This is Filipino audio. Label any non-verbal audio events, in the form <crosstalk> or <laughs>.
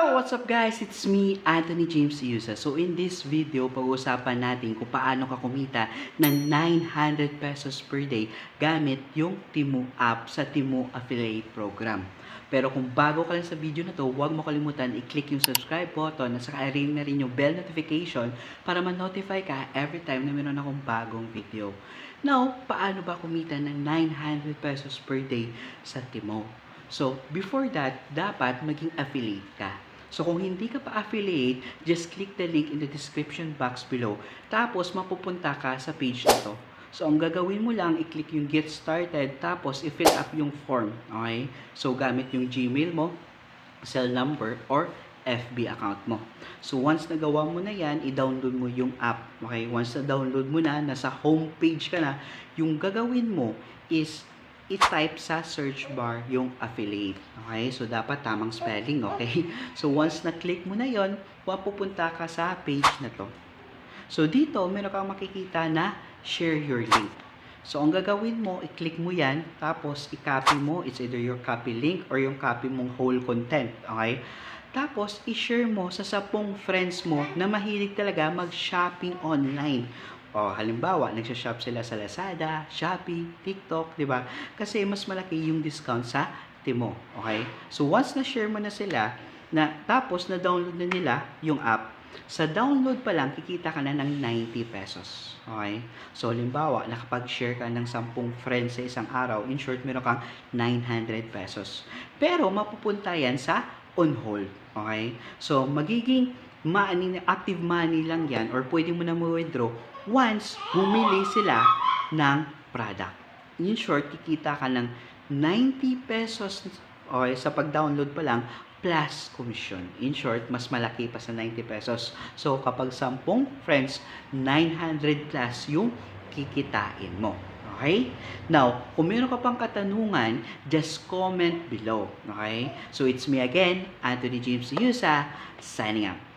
What's up guys? It's me, Anthony James Yusa. So in this video, pag-uusapan natin kung paano ka kumita ng 900 pesos per day gamit yung Timu app sa Timu Affiliate Program. Pero kung bago ka lang sa video na to, huwag mo kalimutan i-click yung subscribe button at saka ring na rin yung bell notification para ma-notify ka every time na meron akong bagong video. Now, paano ba kumita ng 900 pesos per day sa Timo? So, before that, dapat maging affiliate ka. So, kung hindi ka pa affiliate, just click the link in the description box below. Tapos, mapupunta ka sa page na to. So, ang gagawin mo lang, i-click yung get started, tapos i-fill up yung form. Okay? So, gamit yung Gmail mo, cell number, or FB account mo. So, once nagawa mo na yan, i-download mo yung app. Okay? Once na-download mo na, nasa homepage ka na, yung gagawin mo is i-type sa search bar yung affiliate. Okay? So, dapat tamang spelling, okay? <laughs> So, once na-click mo na yon, pupunta ka sa page na to. So, dito, meron kang makikita na share your link. So, ang gagawin mo, i-click mo yan, tapos i-copy mo, it's either your copy link or yung copy mong whole content. Okay? Tapos, i-share mo sa sapong friends mo na mahilig talaga mag-shopping online. O, halimbawa, nagsha-shop sila sa Lazada, Shopee, TikTok, di ba? Kasi mas malaki yung discount sa Timo. Okay? So, once na-share mo na sila, na, tapos na-download na nila yung app, sa download pa lang, kikita ka na ng 90 pesos. Okay? So, halimbawa, nakapag-share ka ng 10 friends sa isang araw, in short, meron kang 900 pesos. Pero, mapupunta yan sa on hold. Okay? So, magiging money, active money lang yan or pwede mo na ma-withdraw once bumili sila ng product. In short, kikita ka ng 90 pesos okay, sa pag-download pa lang plus commission. In short, mas malaki pa sa 90 pesos. So, kapag 10 friends, 900 plus yung kikitain mo. Okay? Now, kung meron ka pang katanungan, just comment below. Okay? So, it's me again, Anthony James Yusa, signing out.